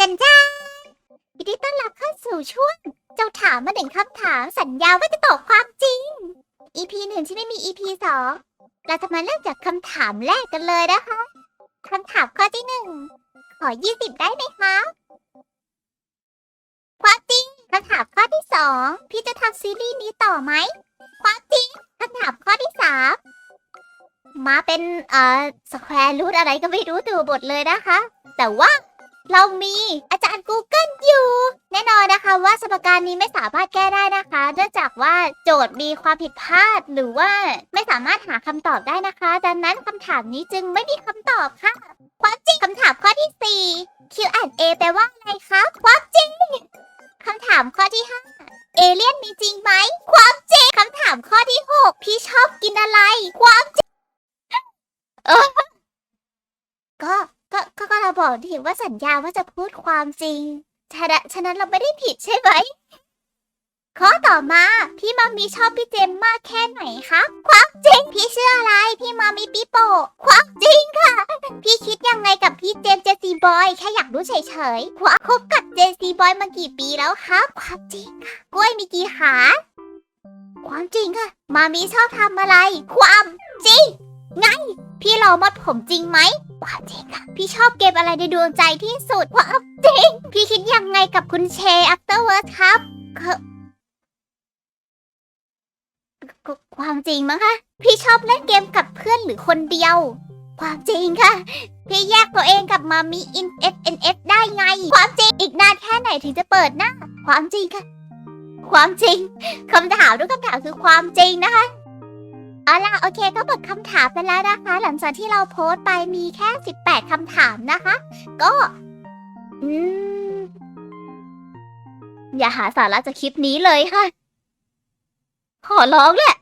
เจนจ้ายินดีต้อนรับเข้าสู่ช่วง เจ้าถามมาหนึ่งคำถามสัญญาว่าจะตอบความจริง EP หนึ่งที่ไม่มี EP สองเราจะมาเริ่มจากคำถามแรกกันเลยนะคะคำถามข้อที่หนึ่งขอ20ได้ไหมคะความจริงคำถามข้อที่สองพี่จะทำซีรีส์นี้ต่อไหมความจริงคำถามข้อที่สามมาเป็นเอ่อสแควร์รูทอะไรก็ไม่รู้ตัวบทเลยนะคะ แต่ว่า เรามีอาจารย์ Google อยู่ แน่นอนนะคะว่าสมการนี้ไม่สามารถแก้ได้นะคะ เนื่องจากว่าโจทย์มีความผิดพลาดหรือว่าไม่สามารถหาคำตอบได้นะคะ ดังนั้นคำถามนี้จึงไม่มีคำตอบค่ะ ความจริงคำถามข้อที่ 4 Q&A แปลว่าอะไรคะ ความจริงคำถามข้อที่ 5 เอเลี่ยนมีจริงไหม ความจริงคำถามข้อที่ 6 พี่ชอบกินอะไร ความจริงก็ ก็ก็เราบอกทีว่าสัญญาว่าจะพูดความจริงฉะนั้นฉะนั้นเราไม่ได้ผิดใช่ไหมข้อต่อมาพี่มามีชอบพี่เจมมากแค่ไหนคะความจริงพี่เชื่ออะไรพี่มามีปิโป้ความจริงค่ะ พี่คิดยังไงกับพี่เจมเจสซี่บอยแค่อยากรู้เฉยๆว่าคบกับเจสซี่บอยมากี่ปีแล้วครับ ความจริงค่ะกล้วยมีกี่ขา ความจริงค่ะ มามีชอบทำอะไร ความจริง ไง พี่รอมดผมจริงไหมความจริงค่ะพี่ชอบเกมอะไรในดวงใจที่สุดความจริงพี่คิดยังไงกับคุณเชอัฟเตอร์เวิร์ดครับคความจริงมั้งคะ พี่ชอบเล่นเกมกับเพื่อนหรือคนเดียว ความจริงค่ะ พี่แยกตัวเองกับมามีอิน FNF ได้ไง ความจริงอีกนานแค่ไหนถึงจะเปิดหน้า ความจริงค่ะ ความจริงคำถามทุกคำถามคือความจริงนะคะ เอาล่ะโอเคก็หมดคำถามไปแล้วนะคะ หลังจากที่เราโพสต์ไปมีแค่ 18คำถามนะคะ ก็ อืม อย่าหาสาระจากคลิปนี้เลยค่ะ ขอร้องแหละ